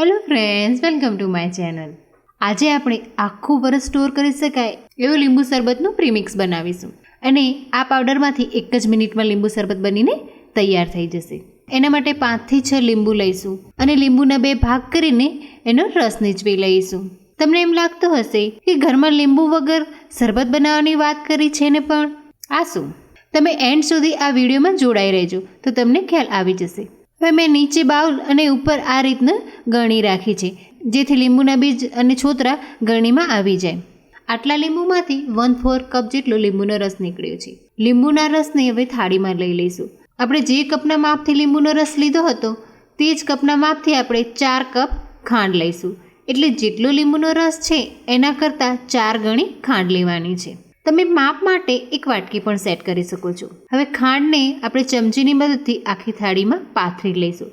Hello friends welcome to my channel આજે આપણે આખું વરસ સ્ટોર કરી શકાય એવું લીંબુ શરબતનું પ્રીમિક્સ બનાવીશું. અને આ પાવડરમાંથી એક જ મિનિટમાં લીંબુ શરબત બનીને તૈયાર થઈ જશે. એના માટે પાંચથી છ લીંબુ લઈશું અને લીંબુના બે ભાગ કરીને એનો રસ નીચવી લઈશું. તમને એમ લાગતું હશે કે ઘરમાં લીંબુ વગર શરબત બનાવવાની વાત કરી છે ને પણ? આ શું? તમે એન્ડ સુધી આ વિડીયોમાં જોડાઈ રહેજો તો તમને ખ્યાલ આવી જશે. હવે મેં નીચે બાઉલ અને ઉપર આ રીતના ગરણી રાખી છે, જેથી લીંબુના બીજ અને છોતરા ગરણીમાં આવી જાય. આટલા લીંબુમાંથી વન ફોર કપ જેટલો લીંબુનો રસ નીકળ્યો છે. લીંબુના રસને હવે થાળીમાં લઈ લઈશું. આપણે જે કપના માપથી લીંબુનો રસ લીધો હતો, તે જ કપના માપથી આપણે ચાર કપ ખાંડ લઈશું. એટલે જેટલો લીંબુનો રસ છે, એના કરતાં ચાર ગણી ખાંડ લેવાની છે. તમે માપ માટે એક વાટકી પણ સેટ કરી શકો છો. હવે ખાંડને આપણે ચમચીની મદદથી આખી થાળીમાં પાથરી લઈશું.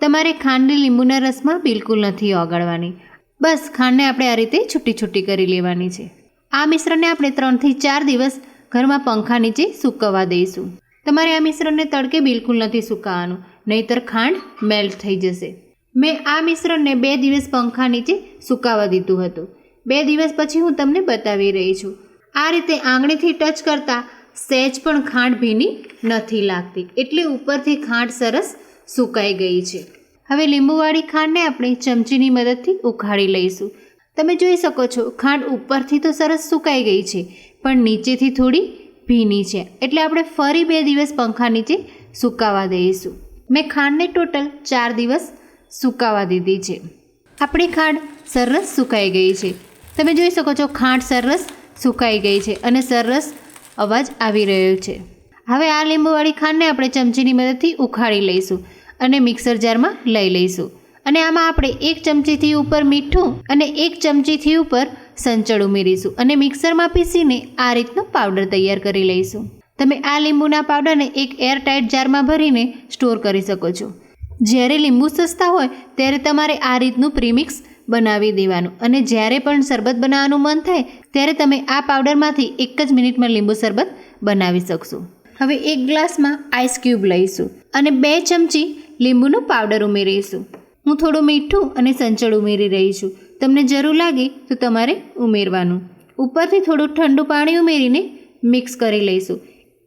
તમારે ખાંડને લીંબુના રસમાં બિલકુલ નથી ઓગાળવાની. બસ ખાંડને આપણે આ રીતે છૂટી છૂટી કરી લેવાની છે. આ મિશ્રણને આપણે ત્રણથી ચાર દિવસ ઘરમાં પંખા નીચે સૂકવવા દઈશું. તમારે આ મિશ્રણને તડકે બિલકુલ નથી સુકાવવાનું, નહીતર ખાંડ મેલ્ટ થઈ જશે. મેં આ મિશ્રણને બે દિવસ પંખા નીચે સુકાવા દીધું હતું. બે દિવસ પછી હું તમને બતાવી રહી છું. આ રીતે આંગળીથી ટચ કરતાં સહેજ પણ ખાંડ ભીની નથી લાગતી. એટલે ઉપરથી ખાંડ સરસ સુકાઈ ગઈ છે. હવે લીંબુવાળી ખાંડને આપણે ચમચીની મદદથી ઉખાડી લઈશું. તમે જોઈ શકો છો, ખાંડ ઉપરથી તો સરસ સુકાઈ ગઈ છે, પણ નીચેથી થોડી ભીની છે. એટલે આપણે ફરી બે દિવસ પંખા નીચે સુકાવા દઈશું. મેં ખાંડને ટોટલ ચાર દિવસ સુકાવા દીધી છે. આપણી ખાંડ સરસ સુકાઈ ગઈ છે. તમે જોઈ શકો છો, ખાંડ સરસ સુકાઈ ગઈ છે અને સરસ અવાજ આવી રહ્યો છે. હવે આ લીંબુવાળી ખાંડને આપણે ચમચીની મદદથી ઉખાડી લઈશું અને મિક્સર જારમાં લઈ લઈશું. અને આમાં આપણે એક ચમચીથી ઉપર મીઠું અને એક ચમચીથી ઉપર સંચળ ઉમેરીશું અને મિક્સરમાં પીસીને આ રીતનો પાવડર તૈયાર કરી લઈશું. તમે આ લીંબુના પાવડરને એક એરટાઇટ જારમાં ભરીને સ્ટોર કરી શકો છો. જ્યારે લીંબુ સસ્તા હોય, ત્યારે તમારે આ રીતનું પ્રીમિક્સ બનાવી દેવાનું. અને જ્યારે પણ શરબત બનાવવાનું મન થાય, ત્યારે તમે આ પાવડરમાંથી એક જ મિનિટમાં લીંબુ શરબત બનાવી શકશો. હવે એક ગ્લાસમાં આઈસ ક્યુબ લઈશું અને બે ચમચી લીંબુનું પાવડર ઉમેરીશું. હું થોડું મીઠું અને સંચળ ઉમેરી રહી છું. તમને જરૂર લાગે તો તમારે ઉમેરવાનું. ઉપરથી થોડું ઠંડુ પાણી ઉમેરીને મિક્સ કરી લઈશું.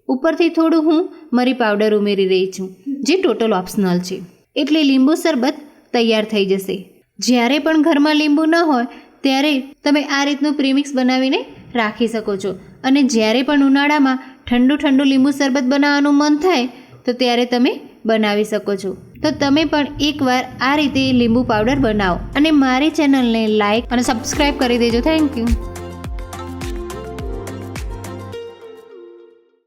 ઉપરથી થોડું હું મરી પાવડર ઉમેરી રહી છું, જે ટોટલ ઓપ્શનલ છે. એટલે લીંબુ શરબત તૈયાર થઈ જશે. જ્યારે પણ ઘરમાં લીંબુ ન હોય, ત્યારે તમે આ રીતનું પ્રીમિક્સ બનાવીને રાખી શકો છો. અને જ્યારે પણ ઉનાળામાં ઠંડુ ઠંડુ લીંબુ શરબત બનાવવાનું મન થાય, તો ત્યારે તમે બનાવી શકો છો. તો તમે પણ એકવાર આ રીતે લીંબુ પાવડર બનાવો. અને મારી ચેનલને લાઈક અને સબસ્ક્રાઈબ કરી દેજો. Thank you.